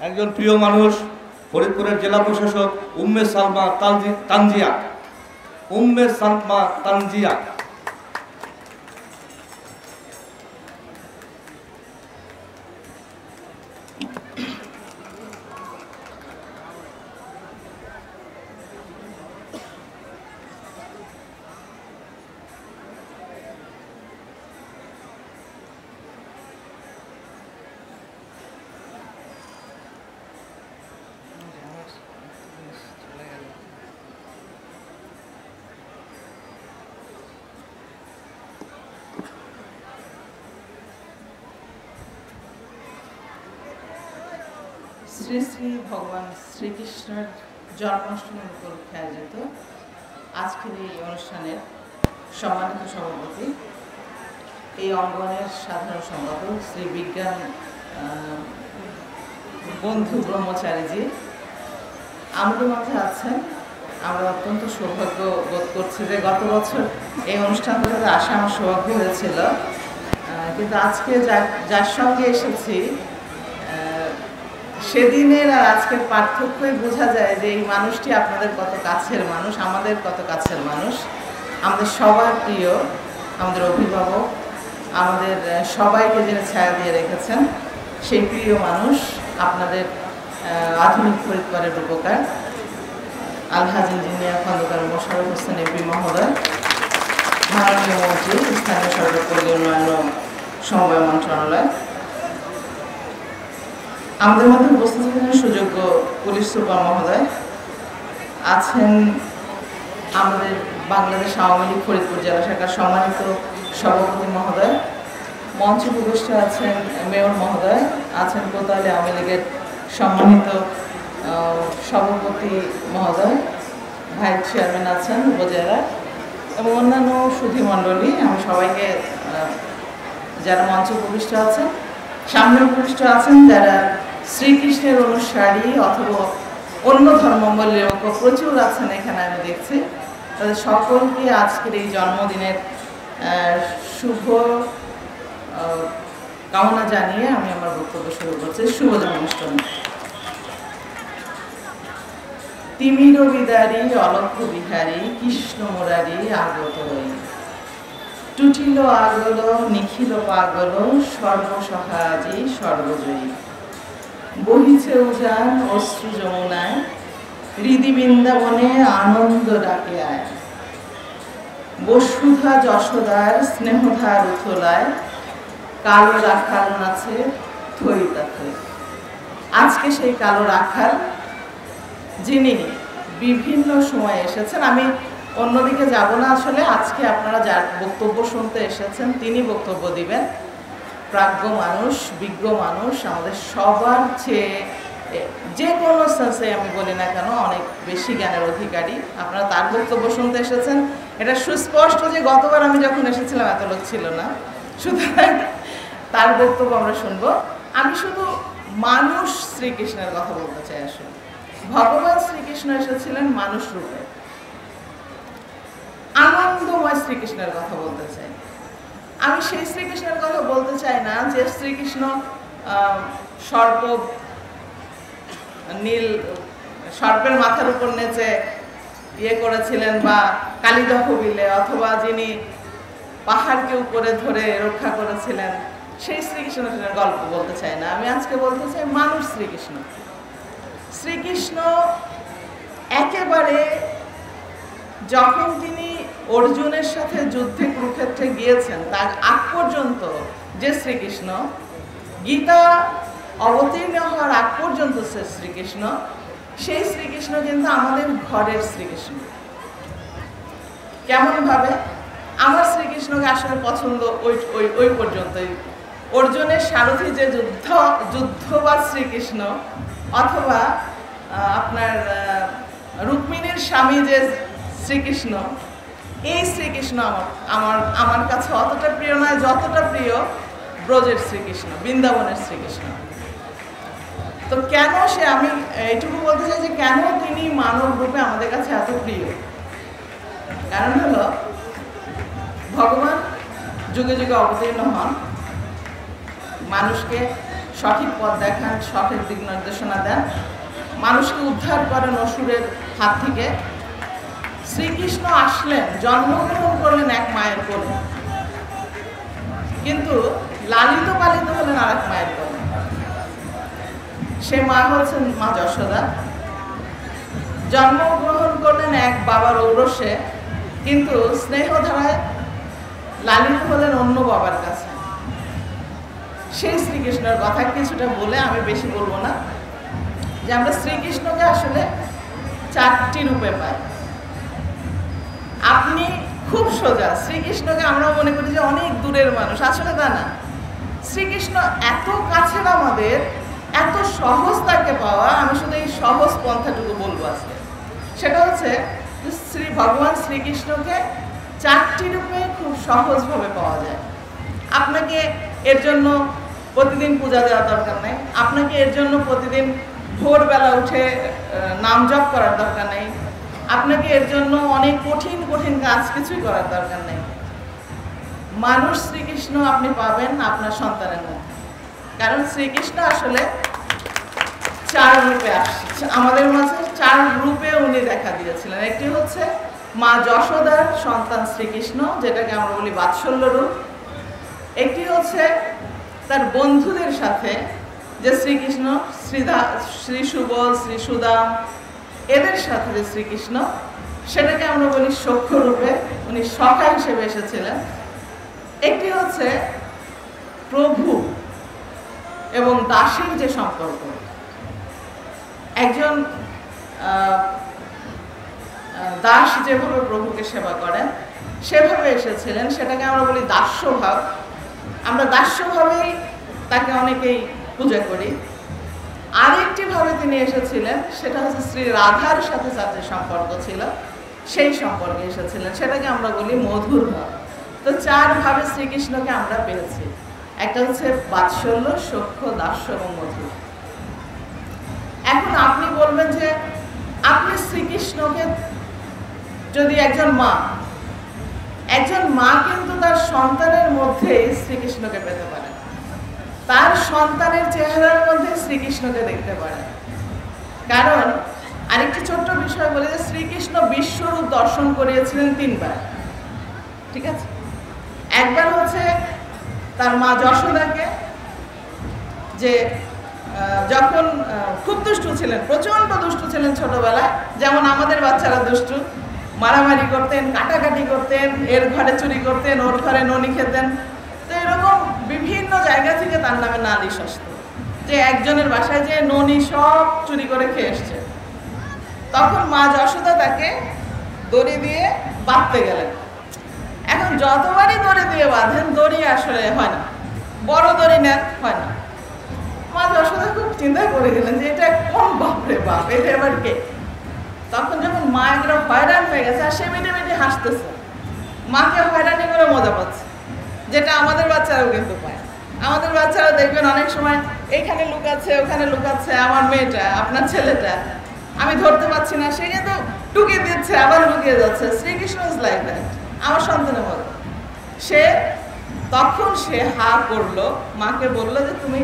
একজন প্রিয় মানুষ ফরিদপুরের জেলা প্রশাসক উম্মে সালমা তানজি- তানজিয়া। উম্মে সালমা তানজিয়া। শ্রী শ্রী ভগবান শ্রীকৃষ্ণের জন্মাষ্টমীর উপলক্ষে আয়োজিত আজকের এই অনুষ্ঠানের সম্মানিত সভাপতি, এই অঙ্গনের সাধারণ সম্পাদক শ্রী বিজ্ঞান বন্ধু ব্রহ্মচারীজি। আমাদের মধ্যে আছেন, আমরা অত্যন্ত সৌভাগ্য বোধ করছি যে গত বছর এই অনুষ্ঠানগুলোতে আসা আমার সৌভাগ্য হয়েছিল। কিন্তু আজকে যার সঙ্গে এসেছি সেদিনের আর আজকের পার্থক্যই বোঝা যায় যে এই মানুষটি আপনাদের কত কাছের মানুষ, আমাদের কত কাছের মানুষ। আমাদের সবার প্রিয়, আমাদের অভিভাবক, আমাদের সবাইকে যিনি ছায়া দিয়ে রেখেছেন, সেই প্রিয় মানুষ আপনাদের আধুনিক ফরিদপুরের উপকার আলহাজ ইঞ্জিনিয়ার খন্দকার মোশারফ হোসেন এপি মহোদয়। মাননীয় মন্ত্রী, স্থানীয় সরকারপল্লী উন্নয়ন সমবায় মন্ত্রণালয়। আমাদের মধ্যে উপস্থিত আছেন সুযোগ্য পুলিশ সুপার মহোদয় আছেন আমাদের বাংলাদেশ আওয়ামী লীগ ফরিদপুর জেলা শাখার সম্মানিত সভাপতি মহোদয়, মঞ্চ উপবিষ্ট আছেন মেয়র মহোদয়, আছেন কোতালে আওয়ামী লীগের সম্মানিত সভাপতি মহোদয়, ভাইস চেয়ারম্যান আছেন উপজেলা এবং অন্যান্য সুধীমণ্ডলী আমি সবাইকে যারা মঞ্চ উপবিষ্ট আছেন, সামনে উপবিষ্ট আছেন যারা শ্রীকৃষ্ণের অনুসারী অথবা অন্য ধর্মাবলম্বী লোক প্রচুর আছেন এখানে আমি দেখছি। তাদের সকলকে আজকের এই জন্মদিনের শুভ কামনা জানিয়ে আমি আমার বক্তব্য শুরু করছি। শুভ জন্মাষ্টমী। তিমির বিদারী, অলক্ষ বিহারী, কৃষ্ণ মুরারি, আগত টুটিল আগল নিখিল পাগল, সর্বসহাজি, সর্বজয়ী। বহিছে উজান অশ্রু যমুনায়, হৃদি বৃন্দাবনে আনন্দ ডাকে আয় বসুধা যশোদার, স্নেহধার উথলায়, কালো রাখাল নাচে থইতা থই আজকে সেই কালো রাখাল, যিনি বিভিন্ন সময়ে এসেছেন, আমি অন্যদিকে যাব না আসলে, আজকে আপনারা যার বক্তব্য শুনতে এসেছেন, তিনি বক্তব্য দিবেন। প্রাজ্ঞ মানুষ, বিজ্ঞ মানুষ, আমাদের সবার চেয়ে যে কোনো সেন্সে আমি বলি না কেন, অনেক বেশি জ্ঞানের অধিকারী। আপনারা তার বক্তব্য শুনতে এসেছেন। এটা সুস্পষ্ট যে গতবার আমি যখন এসেছিলাম, এত লোক ছিল না। সুতরাং তার বক্তব্য আমরা শুনব। আমি শুধু মানুষ শ্রীকৃষ্ণের কথা বলতে চাই আসলে। ভগবান শ্রীকৃষ্ণ এসেছিলেন মানুষ রূপে। আনন্দময় শ্রীকৃষ্ণের কথা বলতে চাই। আমি সেই শ্রীকৃষ্ণের কথা বলতে চাই না যে শ্রীকৃষ্ণ সর্প, নীল, সর্পের মাথার উপর নেচে ইয়ে করেছিলেন বা কালিদহ বিলে অথবা যিনি পাহাড়কে উপরে ধরে রক্ষা করেছিলেন, সেই শ্রীকৃষ্ণের গল্প বলতে চাই না। আমি আজকে বলতে চাই মানুষ শ্রীকৃষ্ণ। শ্রীকৃষ্ণ একেবারে যখন তিনি অর্জুনের সাথে যুদ্ধে কুরুক্ষেত্রে গিয়েছেন, তার আগ পর্যন্ত যে শ্রীকৃষ্ণ, গীতা অবতীর্ণ হওয়ার আগ পর্যন্ত সে শ্রীকৃষ্ণ, সেই শ্রীকৃষ্ণ কিন্তু আমাদের ঘরের শ্রীকৃষ্ণ। কেমন ভাবে আমার শ্রীকৃষ্ণকে আসলে পছন্দ ওই ওই ওই পর্যন্তই। অর্জুনের সারথি যে যুদ্ধ যুদ্ধ বা শ্রীকৃষ্ণ, অথবা আপনার রুক্মিণীর স্বামী যে শ্রীকৃষ্ণ এই শ্রীকৃষ্ণ আমার আমার আমার কাছে অতটা প্রিয় নয়, যতটা প্রিয় ব্রজের শ্রীকৃষ্ণ, বৃন্দাবনের শ্রীকৃষ্ণ। তো কেন সে, আমি এইটুকু বলতে চাই যে কেন তিনি মানব রূপে আমাদের কাছে এত প্রিয়? কারণ হলো, ভগবান যুগে যুগে অবতীর্ণ হন। মানুষকে সঠিক পথ দেখান, সঠিক দিক নির্দেশনা দেন। মানুষকে উদ্ধার করেন অসুরের হাত থেকে। শ্রীকৃষ্ণ আসলেন, জন্মগ্রহণ করলেন এক মায়ের কোলে। কিন্তু লালিত পালিত হলেন আর এক মায়ের কোলে। সে মা হচ্ছেন মা যশোদা। জন্মগ্রহণ করলেন এক বাবার ঔরসে কিন্তু স্নেহধারায় লালিত হলেন অন্য বাবার কাছে। সেই শ্রীকৃষ্ণের কথা কিছুটা বলে আমি বেশি বলব না, যে আমরা শ্রীকৃষ্ণকে আসলে চারটি রূপে পাই। আপনি খুব সোজা। শ্রীকৃষ্ণকে আমরা মনে করি যে অনেক দূরের মানুষ, আসলে তা না। শ্রীকৃষ্ণ এত কাছের আমাদের, এত সহজ তাকে পাওয়া, আমি শুধু এই সহজ পন্থাটুকু বলব আজকে। সেটা হচ্ছে শ্রী ভগবান শ্রীকৃষ্ণকে চারটি রূপে খুব সহজভাবে পাওয়া যায়। আপনাকে এর জন্য প্রতিদিন পূজা দেওয়ার দরকার নেই। আপনাকে এর জন্য প্রতিদিন ভোরবেলা উঠে নাম জপ করার দরকার নেই। আপনাকে এর জন্য অনেক কঠিন কঠিন কাজ কিছুই করার দরকার নেই। মানুষ শ্রীকৃষ্ণ আপনি পাবেন আপনার সন্তানের মধ্যে। কারণ শ্রীকৃষ্ণ আসলে চার রূপে আসছে। আমাদের মাঝে চার রূপে উনি দেখা দিয়েছিলেন। একটি হচ্ছে মা যশোদার সন্তান শ্রীকৃষ্ণ, যেটাকে আমরা বলি বাৎসল্য রূপ। একটি হচ্ছে তার বন্ধুদের সাথে, যে শ্রীকৃষ্ণ শ্রীধা শ্রী সুবল শ্রী সুদাম এদের সাথে যে শ্রীকৃষ্ণ, সেটাকে আমরা বলি সখ্য রূপে উনি সখা হিসেবে এসেছিলেন। একটি হচ্ছে প্রভু এবং দাসীর যে সম্পর্ক। একজন দাস যেভাবে প্রভুকে সেবা করেন, সেভাবে এসেছিলেন। সেটাকে আমরা বলি দাস্যভাব। আমরা দাস্যভাবেই তাকে অনেকেই পূজা করি। আরেকটি ভাবে তিনি এসেছিলেন, সেটা হচ্ছে শ্রী রাধার সাথে যার যে সম্পর্ক ছিল, সেই সম্পর্কে এসেছিলেন। সেটাকে আমরা বলি মধুর ভাব। তো চার ভাবে শ্রীকৃষ্ণকে আমরা পেয়েছি। একটা হচ্ছে বাৎসল্য সখ্য দাস্য এবং মধুর। এখন আপনি বলবেন যে আপনি শ্রীকৃষ্ণকে যদি একজন মা একজন মা কিন্তু তার সন্তানের মধ্যে শ্রীকৃষ্ণকে পেতে পারে তার সন্তানের চেহারার মধ্যে শ্রীকৃষ্ণকে দেখতে পারে। কারণ আরেকটি ছোট্ট বিষয় বলে যে শ্রীকৃষ্ণ বিশ্বরূপ দর্শন করিয়েছিলেন তিনবার। ঠিক আছে? একবার হচ্ছে তার মা যশোদাকে, যে যখন খুব দুষ্টু ছিলেন প্রচণ্ড দুষ্টু ছিলেন ছোটবেলায়, যেমন আমাদের বাচ্চারা দুষ্টু, মারামারি করতেন, কাটাকাটি করতেন, এর ঘরে চুরি করতেন, ওর ঘরে ননি খেতেন, তো এরকম বিভিন্ন জায়গা থেকে তার নামে নালিশ আসতো যে একজনের বাসায় যে ননি সব চুরি করে খেয়ে এসছে। তখন মা যশোদা তাকে দড়ি দিয়ে বাঁধতে গেলেন। এখন যতবারই দড়ি দিয়ে বাঁধেন, দড়ি আসলে হয় না। বড় দড়ি নেন, হয় না। মা যশোদা খুব চিন্তা করে গেলেন যে এটা কোন বাপরে বাপ, এটা এবার কে? তখন যখন মা একদম হয়রান হয়ে গেছে আর সে মেটে মেটে হাসতেছে। মাকে হয়রানি করে মজা পাচ্ছে। যেটা আমাদের বাচ্চারাও কিন্তু পায়। আমাদের বাচ্চারা দেখবেন অনেক সময় এখানে লুকাচ্ছে ওখানে লুকাচ্ছে আমার মেয়েটা, আপনার ছেলেটা। আমি ধরতে পারছি না, সে কিন্তু টুকিয়ে দিচ্ছে, আবার লুকিয়ে যাচ্ছে। শ্রীকৃষ্ণ ইজ লাইক দ্যাট আমার সন্তানের মতো সে, তখন সে হা করল, মাকে বলল যে, তুমি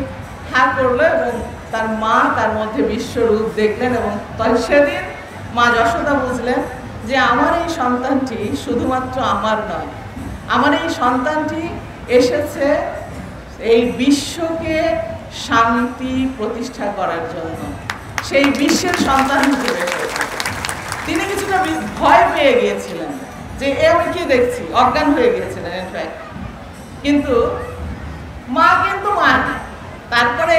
হা করল এবং তার মা তার মধ্যে বিশ্বরূপ দেখলেন এবং তাই সেদিন মা যশোদা বুঝলেন যে, আমার এই সন্তানটি শুধুমাত্র আমার নয় আমার এই সন্তানটি এসেছে এই বিশ্বকে শান্তি প্রতিষ্ঠা করার জন্য। সেই বিশ্বের সন্তান হিসেবে তিনি কিছুটা ভয় পেয়ে গিয়েছিলেন যে, এ আমি কি দেখছি? অজ্ঞান হয়ে গিয়েছিলেন কিন্তু মা কিন্তু মা তারপরে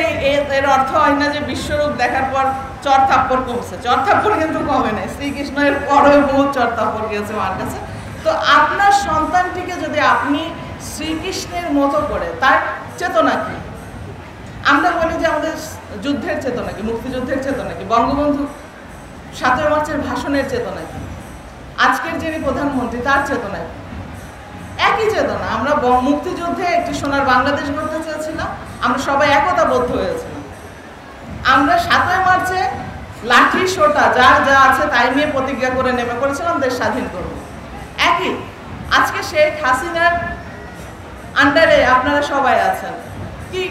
এর অর্থ হয় না যে, বিশ্বরূপ দেখার পর চর থাপ্পড় কমছে। চর থাপ্পড় কিন্তু কমে নাই। শ্রীকৃষ্ণ এর পরে বহু চর থাপ্পড় গিয়েছে মার কাছে। তো আপনার সন্তানটিকে যদি আপনি শ্রীকৃষ্ণের মতো করে, তার চেতনা কি? আমরা বলি যে আমাদের যুদ্ধের চেতনা কি, মুক্তিযুদ্ধের চেতনা কি, বঙ্গবন্ধু সাতই মার্চের ভাষণের চেতনা কি? আজকের যিনি প্রধানমন্ত্রী, তার চেতনা কি? একই চেতনা। আমরা মুক্তিযুদ্ধে একটি সোনার বাংলাদেশ গড়তে চেয়েছিলাম, আমরা সবাই একতাবদ্ধ হয়েছিলাম। আমরা সাতই মার্চে লাঠি, সোটা, যার যা আছে তাই নিয়ে প্রতিজ্ঞা করে নেমে পড়েছিলাম, দেশ স্বাধীন করব। আজকে শেখ হাসিনার আন্ডারে আপনারা সবাই আছেন। কি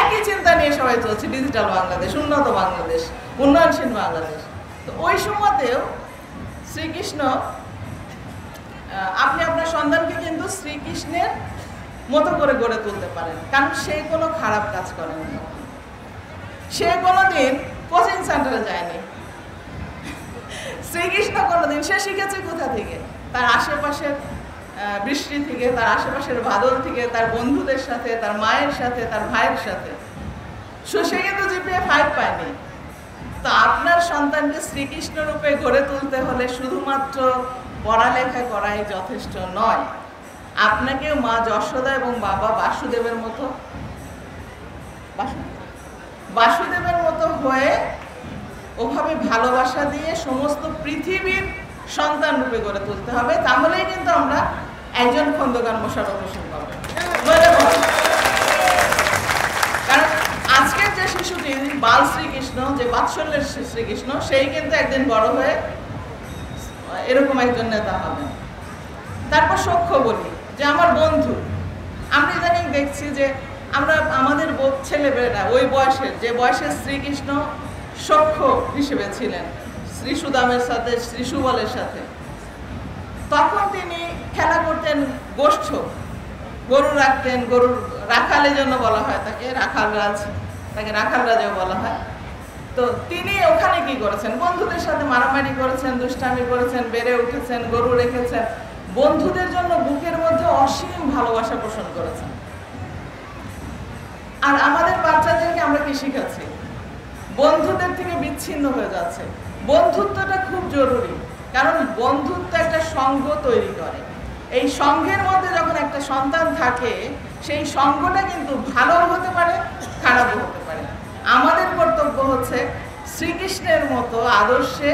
একই চিন্তা নিয়ে সবাই চলছে ডিজিটাল বাংলাদেশ, উন্নত বাংলাদেশ, উন্নয়নশীল বাংলাদেশ। তো ওই সময়তেও শ্রীকৃষ্ণ আপনি আপনার সন্তানকে কিন্তু শ্রীকৃষ্ণের মতো করে গড়ে তুলতে পারেন। কারণ সে কোনো খারাপ কাজ করেনি। সে কোনোদিন কোচিং সেন্টারে যায়নি। শ্রীকৃষ্ণ কোনোদিন, সে শিখেছে কোথা থেকে? তার আশেপাশের বৃষ্টি থেকে, তার আশেপাশের বাদল থেকে, তার বন্ধুদের সাথে, তার মায়ের সাথে, তার ভাইয়ের সাথে। সো সে কিন্তু জিপিএ ফাইভ পায়নি। তো আপনার সন্তানকে শ্রীকৃষ্ণ রূপে গড়ে তুলতে হলে শুধুমাত্র পড়ালেখা করাই যথেষ্ট নয়। আপনাকেও মা যশোদা এবং বাবা বাসুদেবের মতো বাসুদেবের মতো হয়ে ওভাবে ভালোবাসা দিয়ে সমস্ত পৃথিবীর সন্তান রূপে গড়ে তুলতে হবে। তাহলেই কিন্তু আমরা একজন খন্দকার মোশারফ হোসেন পাবো নইলে পাবো না। কারণ আজকের যে শিশুটি, বাল শ্রীকৃষ্ণ, যে বাৎসল্যের শ্রীকৃষ্ণ, সেই কিন্তু একদিন বড় হয়ে এরকম একজন নেতা হবেন তারপর সখ্য বলি, যে আমার বন্ধু, আমরা ইদানিং দেখছি যে আমরা, আমাদের ছেলেমেয়েরা, ওই বয়সের যে বয়সের শ্রীকৃষ্ণ সখ্য হিসেবে ছিলেন, শ্রী সুদামের সাথে, শ্রী সুবলের সাথে তখন তিনি খেলা করতেন গোষ্ঠ। গরু রাখতেন গরুর রাখালের জন্য বলা হয় তাকে রাখাল রাজ তাকে রাখাল রাজাও বলা হয়। তো তিনি ওখানে কি করেছেন? বন্ধুদের সাথে মারামারি করেছেন, দুষ্টামি করেছেন, বেড়ে উঠেছেন, গরু রেখেছেন। বন্ধুদের জন্য বুকের মধ্যে অসীম ভালোবাসা পোষণ করেছেন। আর আমাদের বাচ্চাদেরকে আমরা কি শিখাচ্ছি? বন্ধুদের থেকে বিচ্ছিন্ন হয়ে যাচ্ছে। বন্ধুত্বটা খুব জরুরি। কারণ বন্ধুত্ব একটা সঙ্গ তৈরি করে। এই সঙ্গের মধ্যে যখন একটা সন্তান থাকে, সেই সঙ্গটা কিন্তু ভালো হতে পারে, খারাপও হতে পারে। আমাদের কর্তব্য হচ্ছে শ্রীকৃষ্ণের মতো আদর্শে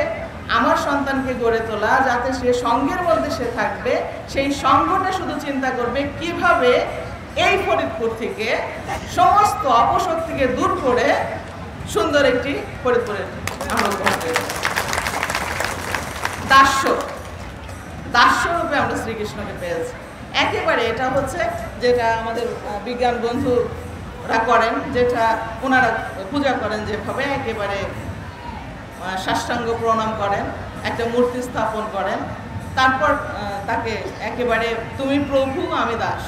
আমার সন্তানকে গড়ে তোলা, যাতে সে সঙ্গের মধ্যে সে থাকবে। সেই সঙ্গটা শুধু চিন্তা করবে কীভাবে এই ফরিদপুর থেকে সমস্ত অপশক্তিকে দূর করে সুন্দর একটি ফরিদপুরের আমরা। দাস্য রূপে আমরা শ্রীকৃষ্ণকে পেয়েছি। একেবারে এটা হচ্ছে যেটা আমাদের বিজ্ঞান বন্ধুরা করেন, যেটা ওনারা পূজা করেন যেভাবে, একেবারে সাষ্টাঙ্গ প্রণাম করেন, একটা মূর্তি স্থাপন করেন। তারপর তাকে একেবারে, তুমি প্রভু, আমি দাস।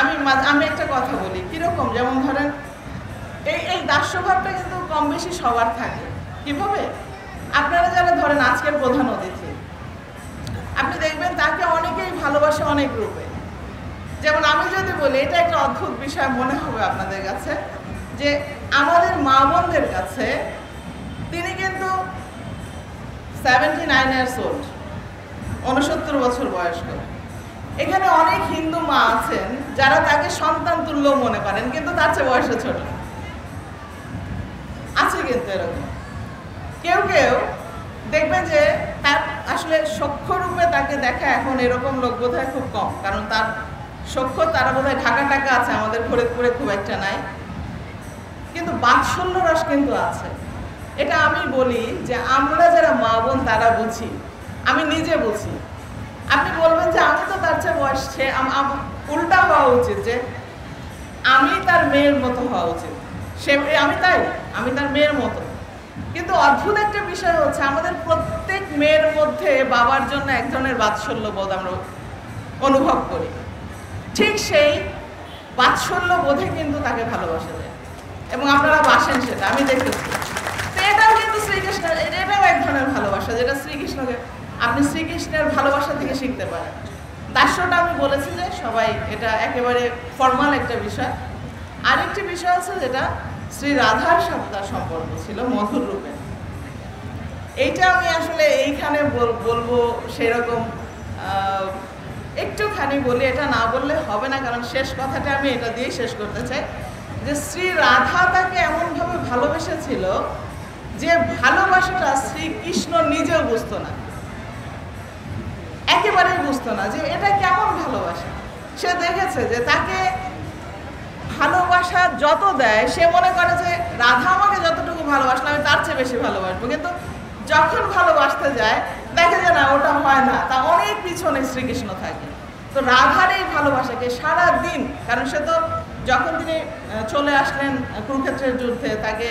আমি আমি একটা কথা বলি, কীরকম? যেমন ধরেন, এই এই দাস্যভাবটা কিন্তু কম বেশি সবার থাকে। কীভাবে? আপনারা যারা ধরেন আজকের প্রধান অতিথি, আপনি দেখবেন তাকে অনেকেই ভালোবাসে অনেক রূপে। যেমন আমি যদি বলি, এটা একটা অদ্ভুত বিষয় মনে হবে আপনাদের কাছে, যে আমাদের মা বোনদের কাছে তিনি কিন্তু সেভেন্টি নাইন ইয়ার্স ওল্ড উনসত্তর বছর বয়স্ক। এখানে অনেক হিন্দু মা আছেন যারা তাকে সন্তান তুল্য মনে করেন, কিন্তু তার চেয়ে বয়সে ছোট। আছে কিন্তু এরকম। কেউ কেউ দেখবেন যে তার আসলে সক্ষ রূপে তাকে দেখা এখন এরকম লোক বোধহয় খুব কম। কারণ তার সক্ষ তারা বোধহয় ঢাকা টাকা আছে, আমাদের ফরিদপুরে খুব একটা নাই। কিন্তু বাৎসল্য রস কিন্তু আছে। এটা আমি বলি যে আমরা যারা মা বোন, তারা বুঝি। আমি নিজে বুঝি। আপনি বলবেন যে আমি তো তার চেয়ে বয়স সে উল্টা হওয়া উচিত যে আমি তার মেয়ের মতো হওয়া উচিত। সে আমি তাই, আমি তার মেয়ের মতো। কিন্তু অদ্ভুত একটা বিষয় হচ্ছে আমাদের প্রত্যেক মেয়ের মধ্যে বাবার জন্য এক ধরনের বাৎসল্য বোধ আমরা অনুভব করি। ঠিক সেই বাৎসল্য বোধে কিন্তু তাকে ভালোবাসা যায় এবং আপনারা বাসেন সেটা, আমি দেখেছি। এটাও কিন্তু শ্রীকৃষ্ণ, এটাও এক ধরনের ভালোবাসা, যেটা শ্রীকৃষ্ণকে, আপনি শ্রীকৃষ্ণের ভালোবাসা থেকে শিখতে পারেন। দাস্যটা আমি বলেছি যে সবাই, এটা একেবারে ফর্মাল একটা বিষয়। আরেকটি বিষয় আছে যেটা শ্রী রাধার সাথে তার সম্পর্ক ছিল, মধুর রূপে। এইটা আমি আসলে এইখানে বল- বলব সেরকম একটুখানি বলি, এটা না বললে হবে না, কারণ শেষ কথাটা আমি এটা দিয়ে শেষ করতে চাই। যে শ্রী রাধা তাকে এমনভাবে ভালোবেসেছিল যে ভালোবাসাটা শ্রীকৃষ্ণ নিজেও বুঝতো না। একেবারেই বুঝতো না যে এটা কেমন ভালোবাসা। সে দেখেছে যে তাকে ভালোবাসা যত দেয়, সে মনে করে যে রাধা আমাকে যতটুকু ভালোবাসলো, আমি তার চেয়ে বেশি ভালোবাসবো। কিন্তু যখন ভালোবাসতে যায়, দেখে যে না, ওটা হয় না। তা অনেক পিছনে শ্রীকৃষ্ণ থাকে। তো রাধার এই ভালোবাসাকে সারা দিন কারণ সে তো যখন তিনি চলে আসলেন কুরুক্ষেত্রের যুদ্ধে, তাকে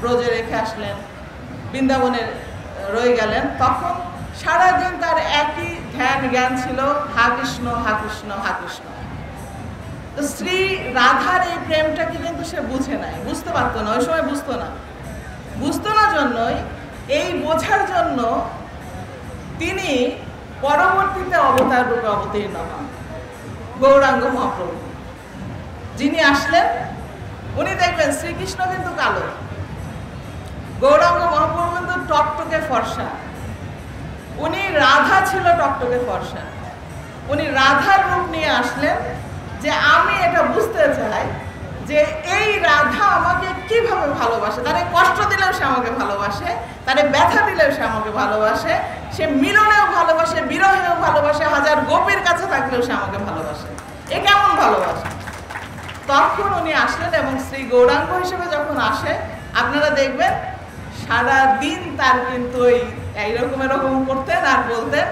ব্রজে রেখে আসলেন, বৃন্দাবনে রয়ে গেলেন, তখন সারাদিন তার একই ধ্যান জ্ঞান ছিল, হা কৃষ্ণ হা কৃষ্ণ হা কৃষ্ণ। তো শ্রী রাধার এই প্রেমটাকে কিন্তু সে বুঝে নাই। বুঝতে পারতো না, ওই সময় বুঝতো না। বুঝতো না জন্যই এই বোঝার জন্য তিনি পরবর্তীতে অবতার রূপে অবতীর্ণ হন, গৌরাঙ্গ মহাপ্রভু। যিনি আসলেন, উনি দেখবেন শ্রীকৃষ্ণ কিন্তু কালো। গৌরাঙ্গ মহাপ্রভু কিন্তু টকটকে ফর্সা। উনি রাধা ছিল, টকটকে ফর্সা। উনি রাধার রূপ নিয়ে আসলেন যে আমি এটা বুঝতে চাই যে এই রাধা আমাকে কীভাবে ভালোবাসে? তারে কষ্ট দিলেও সে আমাকে ভালোবাসে, তারে ব্যথা দিলেও সে আমাকে ভালোবাসে, সে মিলনেও ভালোবাসে, বিরহেও ভালোবাসে, হাজার গোপীর কাছে থাকলেও সে আমাকে ভালোবাসে। এ কেমন ভালোবাসে? তখন উনি আসলেন এবং শ্রী গৌরাঙ্গ হিসেবে যখন আসে, আপনারা দেখবেন সারা দিন তার কিন্তু ওই এইরকম এরকম করতেন আর বলতেন,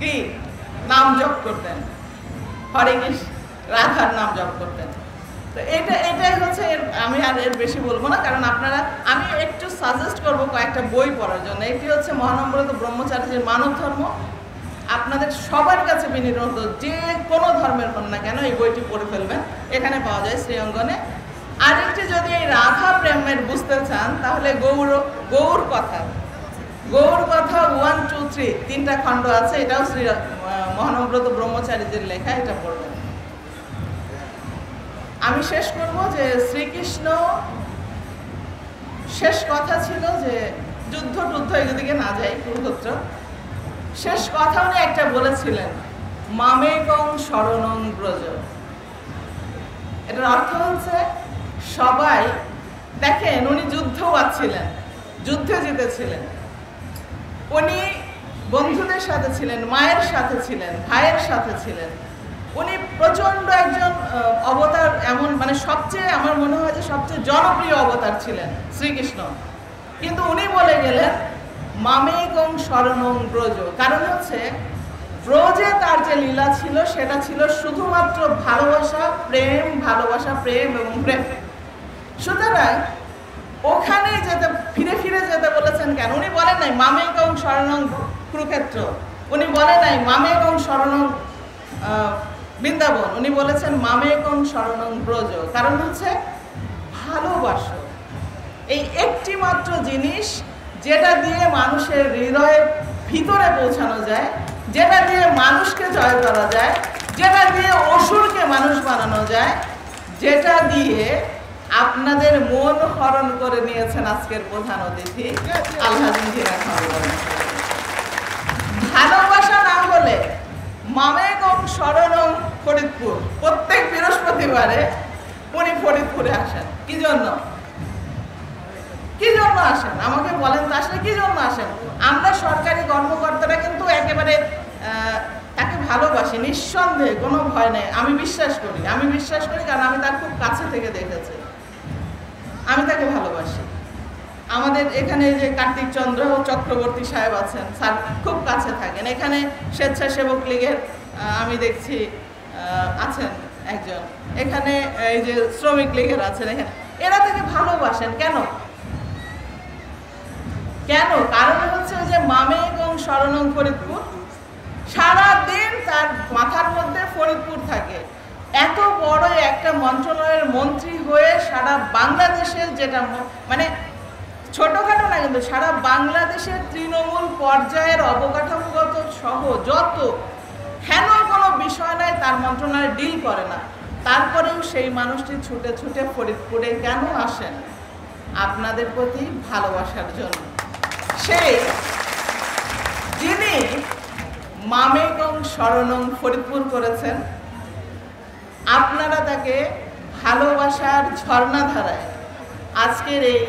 কি? নাম জপ করতেন। হরে রাধার নাম জপ করতেন। তো এটা এটাই হচ্ছে এর আমি আর এর বেশি বলব না কারণ আপনারা আমি একটু সাজেস্ট করব কয়েকটা বই পড়ার জন্য। এটি হচ্ছে মহানম্বরত ব্রহ্মচারীর মানব ধর্ম। আপনাদের সবার কাছে অনুরোধ, যে কোনো ধর্মের হন না কেন এই বইটি পড়ে ফেলবেন। এখানে পাওয়া যায় শ্রীঅঙ্গনে। আরেকটি যদি এই রাধা প্রেমের বুঝতে চান তাহলে গৌর গৌর কথা। গৌর কথা ওয়ান টু থ্রি তিনটা খণ্ড আছে, এটাও শ্রী মহানব্রত ব্রহ্মচারীদের লেখা, এটা পড়বেন আমি শেষ করব যে শ্রীকৃষ্ণ, শেষ কথা ছিল যে যুদ্ধ টুদ্ধ এদিকে না যাই, কুরুক্ষেত্র। শেষ কথা উনি একটা বলেছিলেন মামেকং শরণং ব্রজ। এটার অর্থ হচ্ছে, সবাই, দেখেন, উনি যুদ্ধও আছিলেন, যুদ্ধে জিতেছিলেন। উনি বন্ধুদের সাথে ছিলেন, মায়ের সাথে ছিলেন, ভাইয়ের সাথে ছিলেন। উনি প্রচণ্ড একজন অবতার এমন মানে সবচেয়ে আমার মনে হয় যে সবচেয়ে জনপ্রিয় অবতার ছিলেন শ্রীকৃষ্ণ। কিন্তু উনি বলে গেলেন মামেকং শরণং ব্রজ। কারণ হচ্ছে, ব্রজে তার যে লীলা ছিল, সেটা ছিল শুধুমাত্র ভালোবাসা, প্রেম ভালোবাসা, প্রেম এবং প্রেম। সুতরাং ওখানে যেতে ফিরে ফিরে বলেছেন কেন? উনি বলেন নাই মামেকং শরণং কুরুক্ষেত্র। উনি বলেন নাই মামেকং শরণং আহ, বৃন্দাবন। উনি বলেছেন মামেকং শরণং ব্রজ। কারণ হচ্ছে ভালোবাসো। এই একটি মাত্র জিনিস যেটা দিয়ে মানুষের হৃদয়ের ভিতরে পৌঁছানো যায় যেটা দিয়ে মানুষকে জয় করা যায় যেটা দিয়ে অসুরকে মানুষ বানানো যায় যেটা দিয়ে আপনাদের মন হরণ করে নিয়েছেন আজকের প্রধান অতিথি। ভালোবাসা না হলে মামেগম শরণম ফরিদপুর। প্রত্যেক বৃহস্পতিবারে উনি ফরিদপুরে আসেন। কি জন্য? কি জন্য আসেন? আমাকে বলেন তো আসলে কি জন্য আসেন? আমরা সরকারি কর্মকর্তারা কিন্তু একেবারে তাকে ভালোবাসি, নিঃসন্দেহে, কোনো ভয় নেই। আমি বিশ্বাস করি, আমি বিশ্বাস করি, কারণ আমি তার খুব কাছে থেকে দেখেছি। আমি তাকে ভালোবাসি। আমাদের এখানে যে কার্তিক চন্দ্র চক্রবর্তী সাহেব আছেন, স্যার খুব কাছে থাকেন। এখানে স্বেচ্ছাসেবক লীগের আমি দেখছি আছেন একজন। এখানে এই যে শ্রমিক লীগের আছেন এখানে। এরা তাকে ভালোবাসেন কেন? কেন? কারণ হচ্ছে যে মামে এবং শরণং ফরিদপুর, সারাদিন তার মাথার মধ্যে ফরিদপুর থাকে। এত বড় একটা মন্ত্রণালয়ের মন্ত্রী হয়ে সারা বাংলাদেশের যেটা মানে ছোটখাটো না কিন্তু সারা বাংলাদেশের তৃণমূল পর্যায়ের অবকাঠামোগত সহ যত হেন কোনো বিষয় নাই তার মন্ত্রণালয় ডিল করে না। তারপরেও সেই মানুষটি ছুটে ছুটে ফরিদপুরে কেন আসেন? আপনাদের প্রতি ভালোবাসার জন্য। সেই যিনি মামেকং শরণং ফরিদপুর করেছেন আপনারা তাকে ভালোবাসার ঝর্ণাধারায় আজকের এই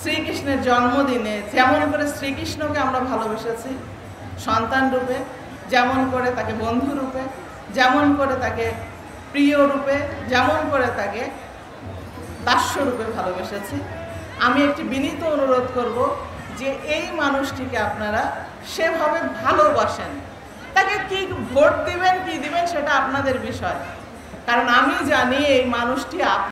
শ্রীকৃষ্ণের জন্মদিনে যেমন করে শ্রীকৃষ্ণকে আমরা ভালোবেসেছি সন্তান রূপে, যেমন করে তাকে বন্ধু রূপে, যেমন করে তাকে প্রিয় রূপে, যেমন করে তাকে দাস্য রূপে ভালোবেসেছি। আমি একটি বিনীত অনুরোধ করব যে এই মানুষটিকে আপনারা সেভাবে ভালোবাসেন। তাকে কি ভোট দিবেন কি দিবেন সেটা আপনাদের বিষয়। কারণ আমি জানি এই মানুষটি